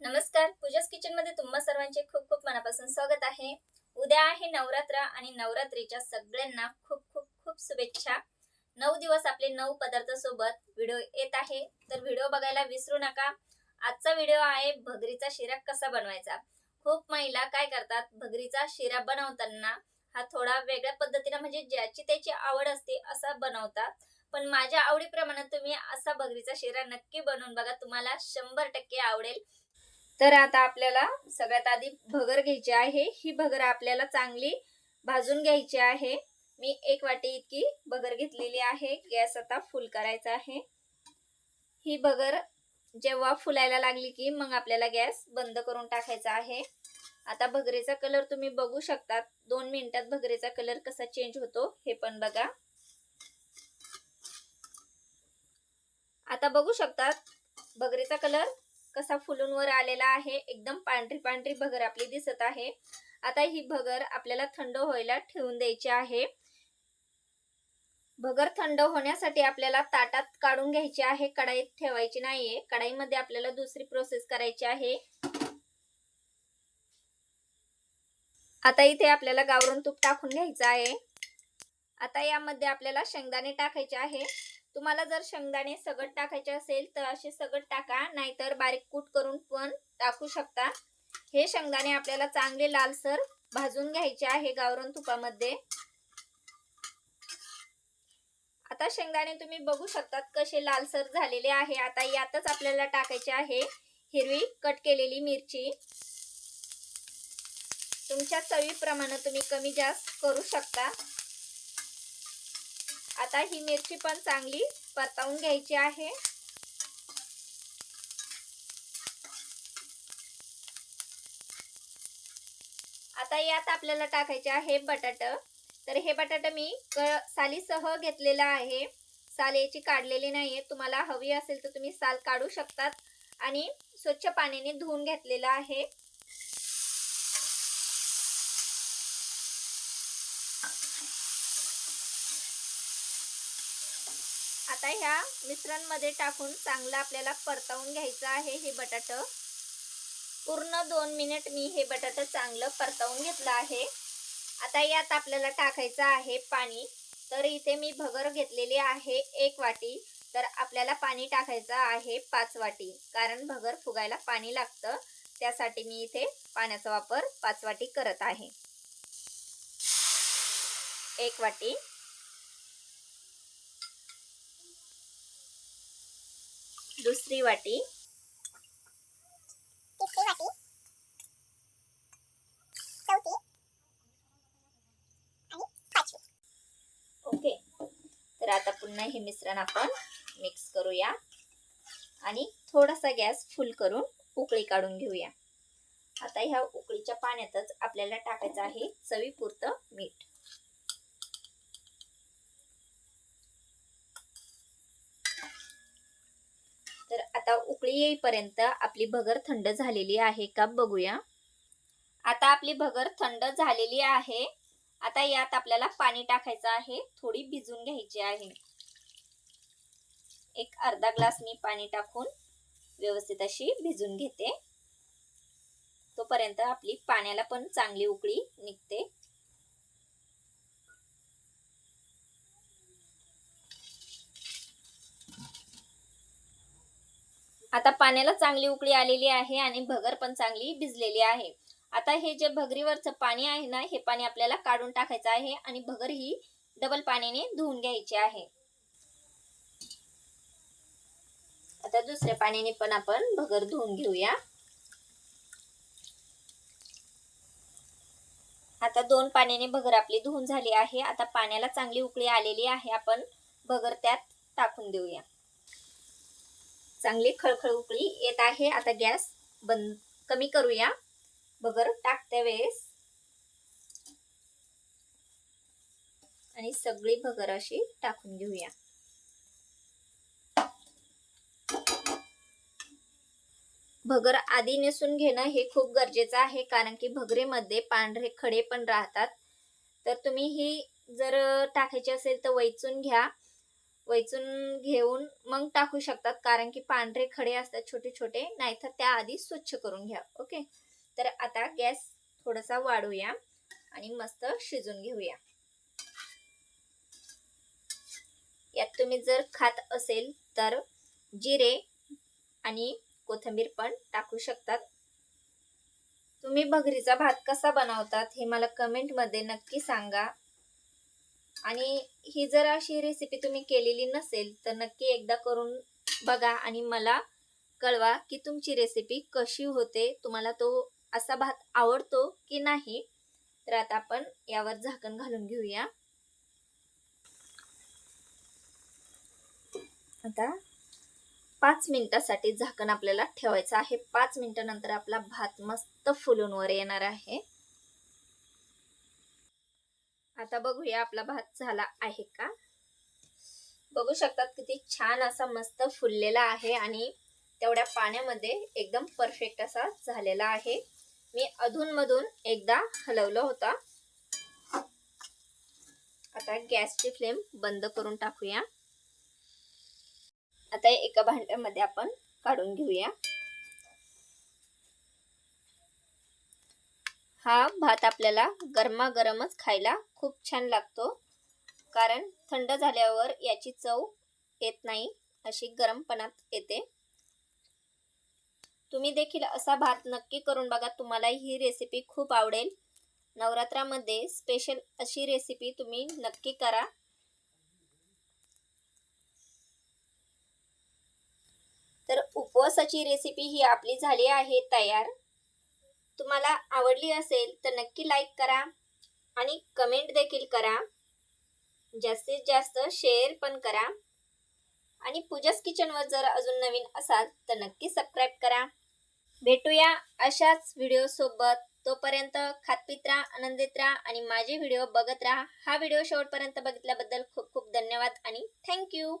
नमस्कार पूजास किचनमध्ये तुम्हा सर्वांचे खूप खूप मनापासून स्वागत आहे. उद्या आहे नवरात्र आणि नवरात्रीच्या सगळ्यांना खूप खूप खूप शुभेच्छा. नऊ दिवस आपले नऊ पदार्थ सोबत व्हिडिओ येत आहे. तर व्हिडिओ बघायला विसरू नका. आजचा व्हिडिओ आहे भगरीचा शिरा कसा बनवायचा? खूप महिला काय करतात? भगरीचा शिरा बनवताना हा थोडा वेगळ्या पद्धतीने म्हणजे ज्याची त्याची आवड असते असा बनवतात. पण माझ्या आवडीप्रमाणे तुम्ही असा भगरीचा शिरा नक्की बनवून बघा. तुम्हाला शंभर टक्के आवडेल. तर आता आपल्याला सगळ्यात आधी भगर घ्यायची आहे. ही भगर आपल्याला चांगली भाजून घ्यायची आहे. मी एक वाटी इतकी भगर घेतलेली आहे. गॅस आता फुल करायचा आहे. ही भगर जेव्हा फुलायला लागली की मग आपल्याला गॅस बंद करून टाकायचा आहे. आता भगरेचा कलर तुम्ही बघू शकतात. दोन मिनिटात भगरेचा कलर कसा चेंज होतो हे पण बघा. आता बघू शकतात. भगरेचा कलर कसा फुलून वर आलेला आहे एकदम पांढरी पांढरी भगर आपली दिसत आहे. आता ही भगर आपल्याला थंड व्हायला ठेवून द्यायची आहे. भगर थंड होण्यासाठी आपल्याला ताटात काढून घ्यायची आहे कढाईत ठेवायची नाहीये. कढाईमध्ये आपल्याला दुसरी प्रोसेस करायची आहे. आता इथे आपल्याला गावरून तूप टाकून घ्यायचं आहे. आता यामध्ये आपल्याला शेंगदाणे टाकायचे आहे. तुम्हाला जर शेंगदाणे सगट टाकायचे असेल तर असे सगट टाका नाहीतर बारीक कूट करून पण टाकू शकता. हे शेंगदाणे आपल्याला चांगले लालसर भाजून घ्यायचे आहे गावरण तुपामध्ये. आता शेंगदाणे तुम्ही बघू शकतात कसे लालसर झालेले आहे. आता यातच आपल्याला टाकायचे आहे हिरवी कट केलेली मिरची. तुमच्या चवीप्रमाणे तुम्ही कमी जास्त करू शकता. आता ही मिरची पण चांगली परतावून घ्यायची आहे. आता यात आपल्याला टाकायचे आहे बटाट. तर हे बटाट मी क सालीसह घेतलेलं आहे. साल याची काढलेली आहे तुम्हाला हवी असेल तर तुम्ही साल काढू शकतात. आणि स्वच्छ पाण्याने धुवून घेतलेलं आहे. आता ह्या मिश्रणमध्ये टाकून चांगलं आपल्याला परतावून घ्यायचं आहे हे बटाट. पूर्ण दोन मिनिट मी हे बटाट चांगलं परतावून घेतलं आहे. आता यात आपल्याला टाकायचं आहे पाणी. तर इथे मी भगर घेतलेली आहे एक वाटी. तर आपल्याला पाणी टाकायचं आहे पाच वाटी. कारण भगर फुगायला पाणी लागतं. त्यासाठी मी इथे पाण्याचा वापर पाच वाटी करत आहे. एक वाटी. दुसरी वाटी. तिसरी वाटी. चौथी. आणि पाचवी. ओके. तर आता पुन्हा हे मिश्रण आपण मिक्स करूया. आणि थोडासा गॅस फुल करून उकळी काढून घेऊया. आता ह्या उकळीच्या पाण्यातच आपल्याला टाकायचं आहे चवीपुरतं मीठ तर आता उकळी येईपर्यंत आपली भगर थंड झालेली आहे का बघूया. आता आपली भगर थंड झालेली आहे. आता यात आपल्याला पाणी टाकायचं आहे. थोडी भिजून घ्यायची आहे. एक अर्धा ग्लास मी पाणी टाकून व्यवस्थित अशी भिजून घेते. तोपर्यंत आपली पाण्याला पण चांगली उकळी निघते. आता पाण्याला चांगली उकळी आलेली आहे आणि भगर पण चांगली भिजलेली आहे. आता हे जे भगरीवरचं पाणी आहे ना हे पाणी आपल्याला काढून टाकायचं आहे आणि भगर ही डबल पाण्याने धुवून घ्यायची आहे. आता दुसऱ्या पाण्याने पण आपण भगर धुवून घेऊया. आता दोन पाण्याने भगर आपली धुवून झाली आहे. आता पाण्याला चांगली उकळी आलेली आहे. आपण भगर त्यात टाकून देऊया. चांगली खळखळ उकळी येत आहे. आता गॅस बंद कमी करूया. भगर टाकते वेळेस. आणि सगळी भगर अशी टाकून घेऊया. भगर आधी नेसून घेणं हे खूप गरजेचं आहे कारण की भगरेमध्ये पांढरे खडे पण राहतात. तर तुम्ही ही जर टाकायची असेल तर वैचून घ्या. वेचून घेऊन मग टाकू शकतात. कारण की पांढरे खडे असतात छोटे छोटे नाहीतर त्या आधी स्वच्छ करून घ्या. ओके? तर आता गॅस थोडासा वाढूया आणि मस्त शिजून घेऊया. यात तुम्ही जर खात असेल तर जिरे आणि कोथिंबीर पण टाकू शकतात. तुम्ही भगरीचा भात कसा बनवतात हे मला कमेंटमध्ये नक्की सांगा. आणि ही जर अशी रेसिपी तुम्ही केलेली नसेल तर नक्की एकदा करून बघा आणि मला कळवा की तुमची रेसिपी कशी होते. तुम्हाला तो असा भात आवडतो की नाही तर आता आपण यावर झाकण घालून घेऊया. आता पाच मिनिटासाठी झाकण आपल्याला ठेवायचं आहे. पाच मिनिटानंतर आपला भात मस्त फुलून वर येणार आहे. आता बघूया आपला भात झाला आहे का? बघू शकतात किती छान असा मस्त फुललेला आहे आणि तेवढ्या पाण्यामध्ये एकदम परफेक्ट असा झालेला आहे. मी अधूनमधून एकदा हलवलं होता. आता गॅसची फ्लेम बंद करून टाकूया. आता एका भांड्यामध्ये आपण काढून घेऊया. हा भात आपल्याला गरमागरमच खायला खूप छान लागतो. कारण थंड झाल्यावर याची चव येत नाही अशी गरमपणात येते. तुम्ही देखील असा भात नक्की करून बघा तुम्हाला ही रेसिपी खूप आवडेल. नवरात्रामध्ये स्पेशल अशी रेसिपी तुम्ही नक्की करा. तर उपवासाची रेसिपी ही आपली झाली आहे तयार. तुम्हाला आवडली असेल तर नक्की लाईक करा आणि कमेंट देखील करा. जास्तीत जास्त शेअर पण करा. आणि पूजास किचनवर जर अजून नवीन असाल तर नक्की सबस्क्राईब करा. भेटूया अशाच व्हिडिओसोबत तोपर्यंत खातपित राहा आनंदित राहा आणि माझे व्हिडिओ बघत राहा. हा व्हिडिओ शेवटपर्यंत बघितल्याबद्दल खूप खूप धन्यवाद आणि थँक्यू